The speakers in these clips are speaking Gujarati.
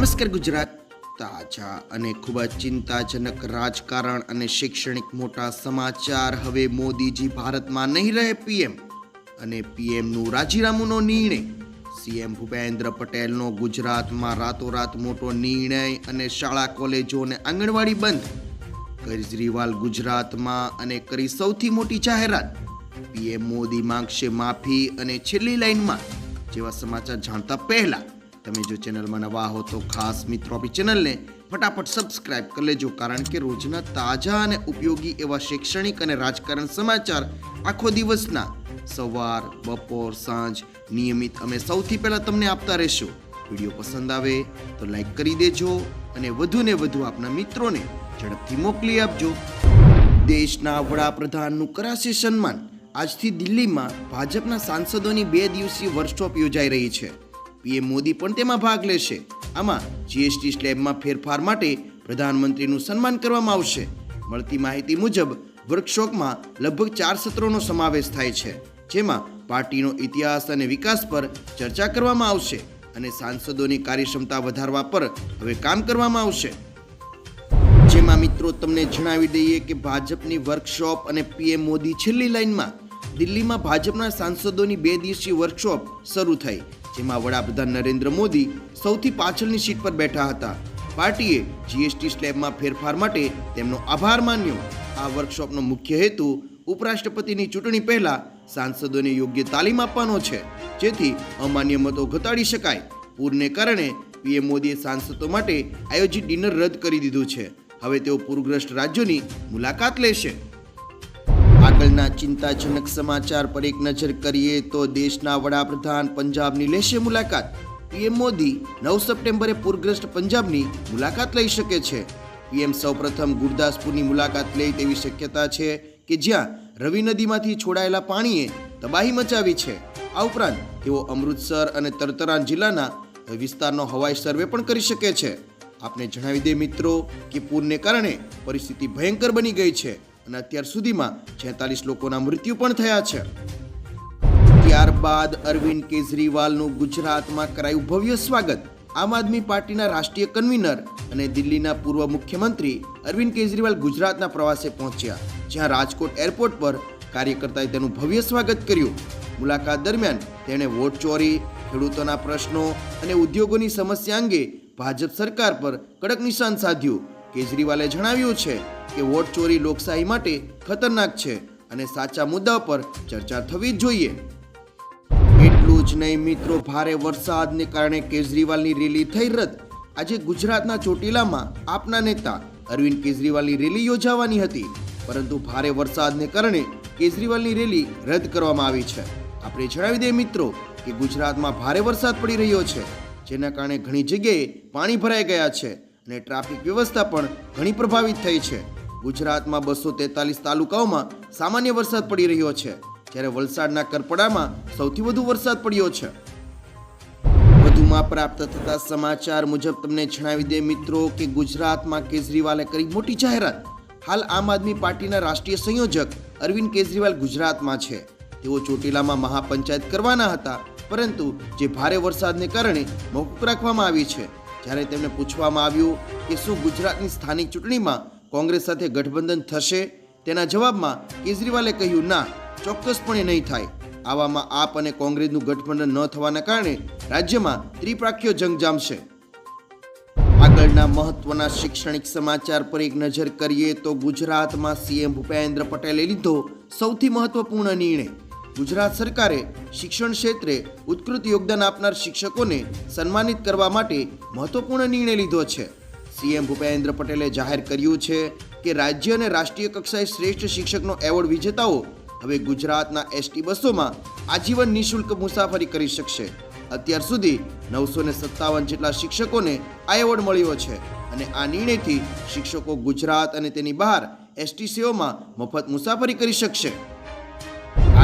નમસ્કાર ગુજરાત. તાજા અને ખૂબ જ ચિંતાજનક રાજકારણ અને શૈક્ષણિક મોટા સમાચાર હવે મોદીજી ભારતમાં નહીં રહે પીએમ. અને પીએમનું રાજીનામુનો નિર્ણય. સીએમ ભૂપેન્દ્ર પટેલનો ગુજરાતમાં રાતોરાત મોટો નિર્ણય અને શાળા, કોલેજો અને આંગણવાડી બંધ. કેજરીવાલ ગુજરાતમાં અને કરી સૌથી મોટી જાહેરાત. પીએમ મોદી માંગશે માફી અને છેલ્લી લાઈનમાં. જેવા સમાચાર જાણતા પહેલા તમે જો ચેનલમાં નવા હો તો ખાસ મિત્રો આપણી ચેનલને ફટાફટ સબસ્ક્રાઇબ કરી લેજો, કારણ કે રોજના તાજા અને ઉપયોગી એવા શૈક્ષણિક અને રાજકારણ સમાચાર આખો દિવસના સવાર, બપોર, સાંજ નિયમિત અમે સૌથી પહેલાં તમને આપતા રહેશું. વીડિયો પસંદ આવે તો લાઈક કરી દેજો અને વધુને વધુ આપના મિત્રોને ઝડપથી મોકલી આપજો. દેશના વડાપ્રધાનનું કરાશે સન્માન. આજથી દિલ્હીમાં ભાજપના સાંસદોની બે દિવસીય વર્કશોપ યોજાઈ રહી છે. પીએમ મોદી પણ તેમાં ભાગ લેશે. આમાં જીએસટી સ્લેબમાં ફેરફાર માટે પ્રધાનમંત્રીનું સન્માન કરવામાં આવશે. મળતી માહિતી મુજબ, વર્કશોપમાં લગભગ ચાર સત્રોનો સમાવેશ થાય છે, જેમાં પાર્ટીનો ઇતિહાસ અને વિકાસ પર ચર્ચા કરવામાં આવશે અને સાંસદોની કાર્યક્ષમતા વધારવા પર હવે કામ કરવામાં આવશે. જેમાં મિત્રો, તમને જણાવી દઈએ કે ભાજપની વર્કશોપ અને પીએમ મોદી છેલ્લી લાઇનમાં દિલ્હીમાં ભાજપના સાંસદોની બે દિવસીય વર્કશોપ શરૂ થઈ. જેમાં વડાપ્રધાન નરેન્દ્ર મોદી સૌથી પાછળની સીટ પર બેઠા હતા. પાર્ટીએ જીએસટી સ્લેબમાં ફેરફાર માટે તેમનો આભાર માન્યો. આ વર્કશોપનો મુખ્ય હેતુ ઉપરાષ્ટ્રપતિની ચૂંટણી પહેલા સાંસદોને યોગ્ય તાલીમ આપવાનો છે, જેથી અમાન્ય મતો ઘટાડી શકાય. પૂરને કારણે પીએમ મોદીએ સાંસદો માટે આયોજિત ડિનર રદ કરી દીધું છે. હવે તેઓ પૂરગ્રસ્ત રાજ્યોની મુલાકાત લેશે. આગળના ચિંતાજનક સમાચાર પર એક નજર કરીએ તો દેશના વડાપ્રધાન પંજાબની લેશે મુલાકાત. પીએમ મોદી નવ સપ્ટેમ્બરે પૂરગ્રસ્ત પંજાબની મુલાકાત લઈ શકે છે. પીએમ સૌપ્રથમ ગુરદાસપુરની મુલાકાત લે તેવી શક્યતા છે કે જ્યાં રવિ નદીમાંથી છોડાયેલા પાણીએ તબાહી મચાવી છે. આ ઉપરાંત તેઓ અમૃતસર અને તરતરાન જિલ્લાના વિસ્તારનો હવાઈ સર્વે પણ કરી શકે છે. આપને જણાવી દે મિત્રો કે પૂરને કારણે પરિસ્થિતિ ભયંકર બની ગઈ છે. અને અત્યાર સુધીમાં છેતાલીસ લોકોના મૃત્યુ પણ થયા છે. ત્યારબાદ અરવિંદ કેજરીવાલનું ગુજરાતમાં કરાયું ભવ્ય સ્વાગત. આમ આદમી પાર્ટીના રાષ્ટ્રીય કન્વીનર અને દિલ્હીના પૂર્વ મુખ્યમંત્રી અરવિંદ કેજરીવાલ ગુજરાતના પ્રવાસે પહોંચ્યા, જ્યાં રાજકોટ એરપોર્ટ પર કાર્યકર્તાએ તેનું ભવ્ય સ્વાગત કર્યું. મુલાકાત દરમિયાન તેણે વોટ ચોરી, ખેડૂતોના પ્રશ્નો અને ઉદ્યોગોની સમસ્યા અંગે ભાજપ સરકાર પર કડક નિશાન સાધ્યું. કેજરીવાલે જણાવ્યું છે કે વોટ ચોરી લોકશાહી માટે ખતરનાક છે અને સાચા મુદ્દા પર ચર્ચા થવી જ જોઈએ. એટલું જ નહીં, મિત્રો, ભારે વરસાદને કારણે કેજરીવાલની રેલી થઈ રદ. આજે ગુજરાતના ચોટીલામાં આપના નેતા અરવિંદ કેજરીવાલની રેલી યોજાવાની હતી, પરંતુ ભારે વરસાદને કારણે કેજરીવાલની રેલી રદ કરવામાં આવી છે. આપણે જણાવી દઈએ, મિત્રો, કે ગુજરાતમાં ભારે વરસાદ પડી રહ્યો છે, જેના કારણે ઘણી જગ્યાએ પાણી ભરાઈ ગયા છે. અને ટ્રાફિક વ્યવસ્થા પણ ઘણી પ્રભાવિત થઈ છે. ગુજરાતમાં બસો તેતાલીસ તાલુકાઓમાં સામાન્ય વરસાદ પડી રહ્યો છે. જ્યારે વલસાડના કરપડામાં સૌથી વધુ વરસાદ પડ્યો છે. વધુમાં પ્રાપ્ત થતા સમાચાર મુજબ તમને જણાવી દે મિત્રો કે ગુજરાતમાં કેજરીવાલે કરી મોટી જાહેરાત. હાલ આમ આદમી પાર્ટીના રાષ્ટ્રીય સંયોજક અરવિંદ કેજરીવાલ ગુજરાતમાં છે. તેઓ ચોટીલામાં મહાપંચાયત કરવાના હતા, પરંતુ જે ભારે વરસાદને કારણે મોકૂફ રાખવામાં આવી છે. જ્યારે તેમને પૂછવામાં આવ્યું કે શું ગુજરાતની સ્થાનિક ચૂંટણીમાં કોંગ્રેસ સાથે ગઠબંધન થશે, તેના જવાબમાં કેજરીવાલે કહ્યું, ના, ચોક્કસપણે નહીં થાય. આવામાં આપ અને કોંગ્રેસનું ગઠબંધન ન થવાના કારણે રાજ્યમાં ત્રિપ્રાખ્યો જંગ જામશે. આગળના મહત્વના શૈક્ષણિક સમાચાર પર એક નજર કરીએ તો ગુજરાતમાં સીએમ ભૂપેન્દ્ર પટેલે લીધો સૌથી મહત્વપૂર્ણ નિર્ણય. ગુજરાત સરકારે શિક્ષણ ક્ષેત્રે ઉત્કૃત યોગદાન આપનાર શિક્ષકોને સન્માનિત કરવા માટે મહત્વપૂર્ણ નિર્ણય લીધો છે. સીએમ ભૂપેન્દ્ર પટેલે જાહેર કર્યું છે કે રાજ્ય અને રાષ્ટ્રીય કક્ષાએ શ્રેષ્ઠ શિક્ષકનો એવોર્ડ વિજેતાઓ હવે ગુજરાતના એસટી બસોમાં આજીવન નિઃશુલ્ક મુસાફરી કરી શકશે. અત્યાર સુધી નવસો ને સત્તાવન જેટલા શિક્ષકોને આ એવોર્ડ મળ્યો છે અને આ નિર્ણયથી શિક્ષકો ગુજરાત અને તેની બહાર એસટી સેવામાં મફત મુસાફરી કરી શકશે.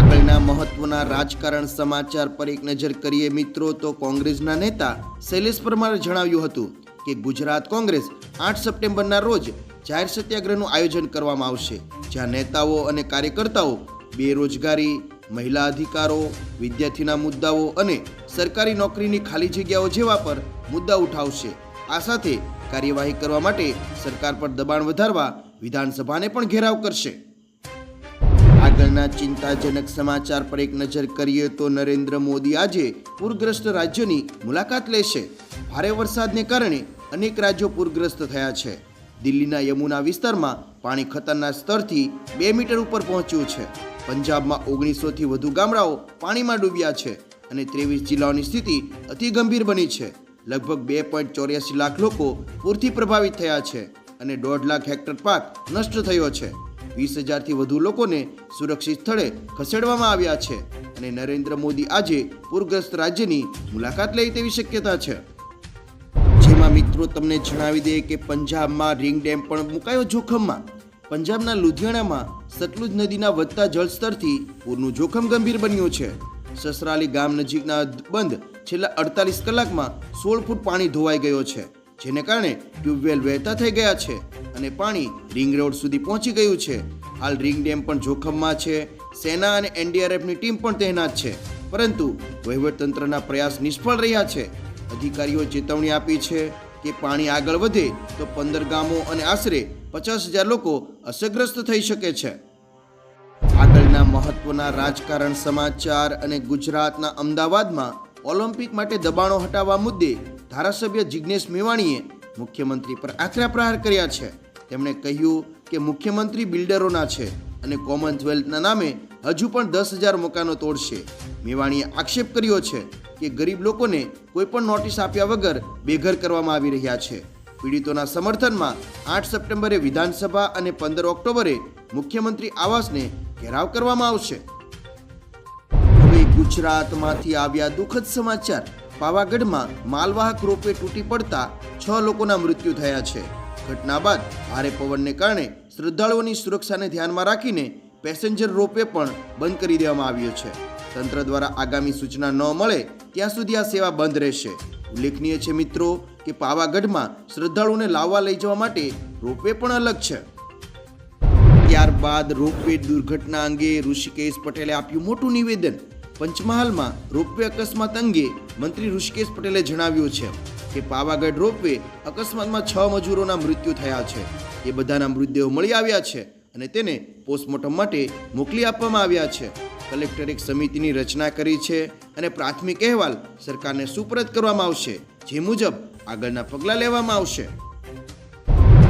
આગળના મહત્વના રાજકારણ સમાચાર પર એક નજર કરીએ મિત્રો, તો કોંગ્રેસના નેતા શૈલેષ પરમારે જણાવ્યું હતું કે ગુજરાત કોંગ્રેસ આઠ સપ્ટેમ્બરના રોજ જાહેર સત્યાગ્રહનું આયોજન કરવામાં આવશે, જ્યાં નેતાઓ અને કાર્યકર્તાઓ બેરોજગારી, મહિલા અધિકારો, વિદ્યાર્થીના મુદ્દાઓ અને સરકારી નોકરીની ખાલી જગ્યાઓ જેવા પર મુદ્દા ઉઠાવશે. આ સાથે કાર્યવાહી કરવા માટે સરકાર પર દબાણ વધારવા વિધાનસભાને પણ ઘેરાવ કરશે. આગળના ચિંતાજનક સમાચાર પર એક નજર કરીએ તો નરેન્દ્ર મોદી આજે પૂરગ્રસ્ત રાજ્યોની મુલાકાત લેશે. ભારે વરસાદને કારણે અનેક રાજ્યો પૂરગ્રસ્ત થયા છે. દિલ્હીના યમુના વિસ્તારમાં પાણી ખતરનાક સ્તરથી બે મીટર ઉપર પહોંચ્યું છે. પંજાબમાં ઓગણીસોથી વધુ ગામડાઓ પાણીમાં ડૂબ્યા છે અને ત્રેવીસ જિલ્લાઓની સ્થિતિ અતિ ગંભીર બની છે. લગભગ બે પોઈન્ટ ચોર્યાસી લાખ લોકો પૂરથી પ્રભાવિત થયા છે અને દોઢ લાખ હેક્ટર પાક નષ્ટ થયો છે. વીસ હજારથી વધુ લોકોને સુરક્ષિત સ્થળે ખસેડવામાં આવ્યા છે. અને નરેન્દ્ર મોદી આજે પૂરગ્રસ્ત રાજ્યની મુલાકાત લે તેવી શક્યતા છે. જેમાં મિત્રો, તમને જણાવી દઈએ કે પંજાબમાં રિંગ ડેમ પણ મુકાયો જોખમમાં. પંજાબના લુધિયાણામાં સતલુજ નદીના વધતા જળસ્તરથી પૂરનું જોખમ ગંભીર બન્યું છે. સસરાલી ગામ નજીકના બંધ છેલ્લા અડતાલીસ કલાકમાં સોળ ફૂટ પાણી ધોવાઈ ગયો છે. જેને કારણે ટ્યુબવેલ વહેતા થઈ ગયા છે અને પાણી રિંગ રોડ સુધી પહોંચી ગયું છે. હાલ રિંગ ડેમ પણ જોખમમાં છે. સેના અને એનડીઆરએફની ટીમ પણ તહેનાત છે. પરંતુ વહીવટતંત્રના પ્રયાસ નિષ્ફળ રહ્યા છે. અધિકારીઓ ચેતવણી આપી છે કે પાણી આગળ વધે તો પંદર ગામો અને આશરે પચાસ હજાર લોકો અસરગ્રસ્ત થઈ શકે છે. આગળના મહત્વના રાજકારણ સમાચાર અને ગુજરાતના અમદાવાદમાં ઓલિમ્પિક માટે દબાણો હટાવવા મુદ્દે ધારાસભ્ય જિજ્ઞેશ મેવાણીએ મુખ્યમંત્રી પર આકરા પ્રહાર કર્યા છે. તેમણે કહ્યું કે મુખ્યમંત્રી બિલ્ડરોના છે અને કોમનવેલ્થના નામે હજુ પણ દસ હજાર મકાનો તોડશે. મેવાણીએ આક્ષેપ કર્યો છે કે ગરીબ લોકોને કોઈ પણ નોટિસ આપ્યા વગર બેઘર કરવામાં આવી રહ્યા છે. પીડિતોના સમર્થનમાં આઠ સપ્ટેમ્બરે વિધાનસભા અને પંદર ઓક્ટોબરે મુખ્યમંત્રી આવાસને ઘેરાવ કરવામાં આવશે. હવે ગુજરાતમાંથી આવ્યા દુઃખદ સમાચાર. પાવાગઢમાં માલવાહક રોપવે તૂટી પડતા છ લોકોના મૃત્યુ થયા છે. ઘટના બાદ ભારે પવનને કારણે શ્રદ્ધાળુઓની સુરક્ષાને ધ્યાનમાં રાખીને પેસેન્જર રોપવે પણ બંધ કરી દેવામાં આવ્યો છે. તંત્ર દ્વારા આગામી સૂચના ન મળે ત્યાં સુધી આ સેવા બંધ રહેશે. ઉલ્લેખનીય છે મિત્રો કે પાવાગઢમાં શ્રદ્ધાળુઓને લાવવા લઈ જવા માટે રોપવે પણ અલગ છે. ત્યારબાદ રોપવે દુર્ઘટના અંગે ઋષિકેશ પટેલે આપ્યું મોટું નિવેદન. પંચમહાલમાં રોપવે અકસ્માત અંગે મંત્રી ઋષિકેશ પટેલે જણાવ્યું છે કે પાવાગઢ રોપવે અકસ્માતમાં છ મજૂરોના મૃત્યુ થયા છે. એ બધાના મૃતદેહો મળી આવ્યા છે અને તેને પોસ્ટમોર્ટમ માટે મોકલી આપવામાં આવ્યા છે. કલેક્ટર એક સમિતિની રચના કરી છે અને પ્રાથમિક અહેવાલ સરકારને સુપરત કરવામાં આવશે, જે મુજબ આગળના પગલાં લેવામાં આવશે.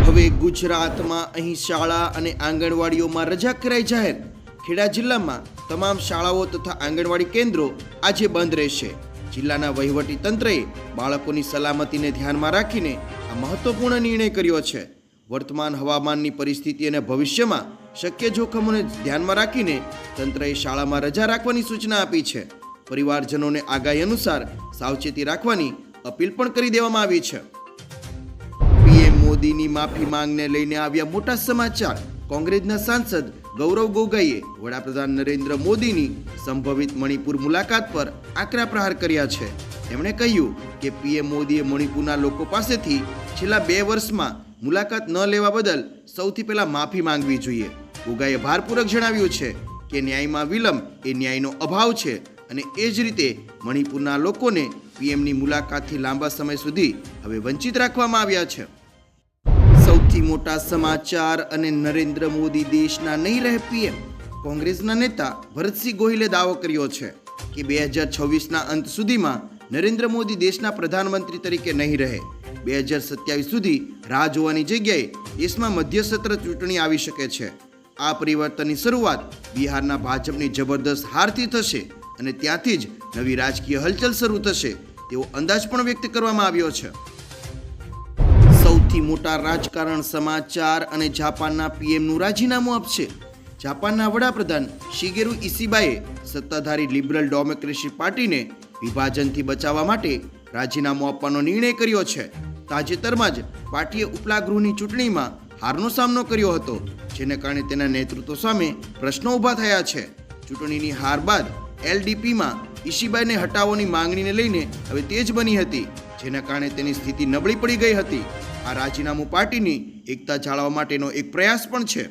હવે ગુજરાતમાં અહીં શાળા અને આંગણવાડીઓમાં રજા કરાઈ જાહેર. ખેડા જિલ્લામાં તમામ શાળાઓ તથા આંગણવાડી કેન્દ્રો આજે બંધ રહેશે. જિલ્લાના વહીવટી તંત્રએ બાળકોની સલામતીને ધ્યાનમાં રાખીને આ મહત્વપૂર્ણ નિર્ણય કર્યો છે. વર્તમાન હવામાનની પરિસ્થિતિ અને ભવિષ્યમાં શક્ય જોખમોને ધ્યાનમાં રાખીને તંત્રએ શાળામાં રજા રાખવાની સૂચના આપી છે. પરિવારજનોને આગાહી અનુસાર સાવચેતી રાખવાની અપીલ પણ કરી દેવામાં આવી છે. પીએમ મોદીની માફી માંગને લઈને આવ્યા મોટા સમાચાર. કોંગ્રેસના સાંસદ ગૌરવ ગોગાઈએ વડાપ્રધાન નરેન્દ્ર મોદીની સંભવિત મણિપુર મુલાકાત પર આકરા પ્રહાર કર્યા છે. તેમણે કહ્યું કે પીએમ મોદીએ મણિપુરના લોકો પાસેથી છેલ્લા બે વર્ષમાં મુલાકાત ન લેવા બદલ સૌથી પહેલા માફી માંગવી જોઈએ. ગોગાએ ભારપૂર્વક જણાવ્યું છે કે ન્યાયમાં વિલંબ એ ન્યાયનો અભાવ છે અને એ જ રીતે મણિપુરના લોકોને પીએમની મુલાકાતથી લાંબા સમય સુધી હવે વંચિત રાખવામાં આવ્યા છે. સૌથી મોટા સમાચાર અને નરેન્દ્ર મોદી દેશના નહીં રહે પીએમ, કોંગ્રેસના નેતા ભરતસિંહ ગોહિલે દાવો કર્યો છે કે બે હજાર છવ્વીસના અંત સુધીમાં નરેન્દ્ર મોદી દેશના પ્રધાનમંત્રી તરીકે નહીં રહે. બે હજાર સત્યાવીસ સુધી રાહ જોવાની જગ્યાએ દેશમાં મધ્યસત્ર ચૂંટણી આવી શકે છે. આ પરિવર્તનની શરૂઆત બિહારના ભાજપની જબરદસ્ત હારથી થશે અને ત્યાંથી જ નવી રાજકીય હલચલ શરૂ થશે તેવો અંદાજ પણ વ્યક્ત કરવામાં આવ્યો છે. સૌથી મોટા રાજકારણ, સમાચાર અને જાપાનના પીએમનું રાજીનામું આપશે. જાપાનના વડાપ્રધાન શિગેરુ ઇસીબાએ સત્તાધારી લિબરલ ડેમોક્રેસી પાર્ટીને વિભાજનથી બચાવવા માટે રાજીનામું આપવાનો નિર્ણય કર્યો છે. તાજેતરમાં જ પાર્ટીએ ઉપલા ગૃહની ચૂંટણીમાં હારનો સામનો કર્યો હતો, જેને કારણે તેના નેતૃત્વ સામે પ્રશ્નો ઊભા થયા છે. ચૂંટણીની હાર બાદ એલડીપીમાં ઈશીબાઈને હટાવવાની માંગણીને લઈને હવે તેજ બની હતી, જેના કારણે તેની સ્થિતિ નબળી પડી ગઈ હતી. આ રાજીનામું પાર્ટીની એકતા જાળવવા માટેનો એક પ્રયાસ પણ છે.